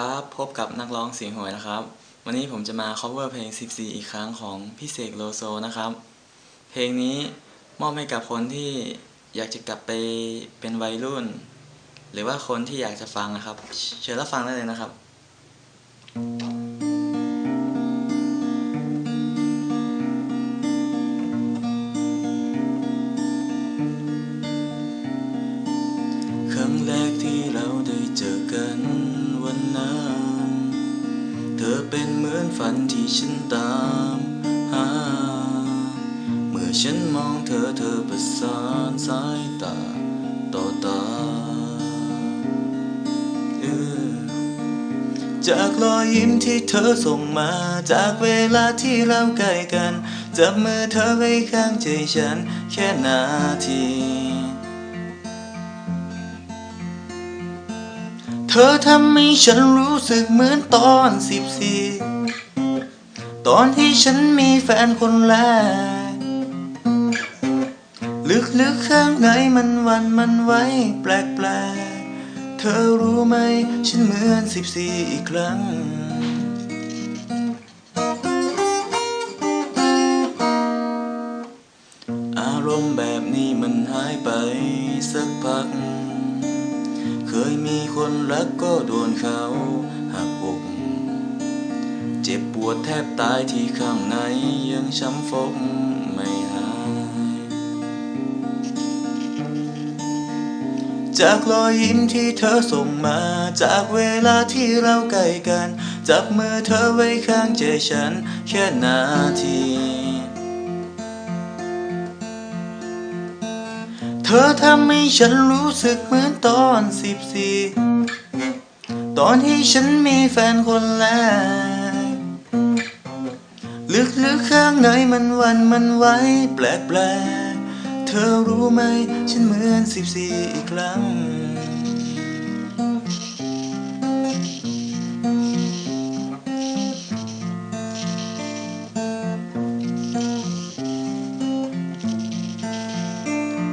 ครับพบกับนักร้องเสียงหวยนะครับ วันนี้ผมจะมา cover เพลง 14 อีกครั้งของพี่เสกโลโซนะครับ เพลงนี้มอบให้กับคนที่อยากจะกลับไปเป็นวัยรุ่น หรือว่าคนที่อยากจะฟังนะครับ เชิญรับฟังได้เลยนะครับ ครั้งแรกที่เราได้เจอกัน เป็นเหมือนฝันที่ฉันตามหา เมื่อฉันมองเธอเธอประสานสายตาต่อตาจากรอยยิ้มที่เธอส่งมา จากเวลาที่เราใกล้กันจับมือเธอไว้ข้างใจฉันแค่นาที เธอทำให้ฉันรู้สึกเหมือนตอนสิบสี่ตอนที่ฉันมีแฟนคนแรก ลึกๆข้างในมันวันมันไว้แปลกๆ เธอรู้ไหมฉันเหมือนสิบสี่อีกครั้งอารมณ์แบบนี้มันหายไปสักพัก เคยมีคนรักก็โดนเขาหักอก เจ็บปวดแทบตายที่ข้างในยังช้ำฟกไม่หาย จากรอยยิ้มที่เธอส่งมา จากเวลาที่เราใกล้กัน จับมือเธอไว้ข้างใจฉันแค่นาที เธอทำให้ฉันรู้สึกเหมือนตอนสิบสี่ตอนที่ฉันมีแฟนคนแรก ลึกๆข้างในมันวันมันไว้แปลกๆ เธอรู้ไหมฉันเหมือนสิบสี่อีกครั้ง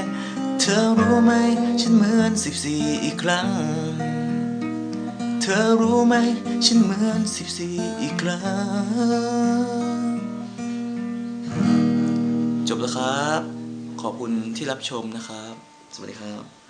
กๆ อรู้ไหม ฉันเหมือนสิบสี่อีกครั้ง เธอรู้ไหม ฉันเหมือนสิบสี่อีกครั้ง จบแล้วครับ ขอบคุณที่รับชมนะครับ สวัสดีครับ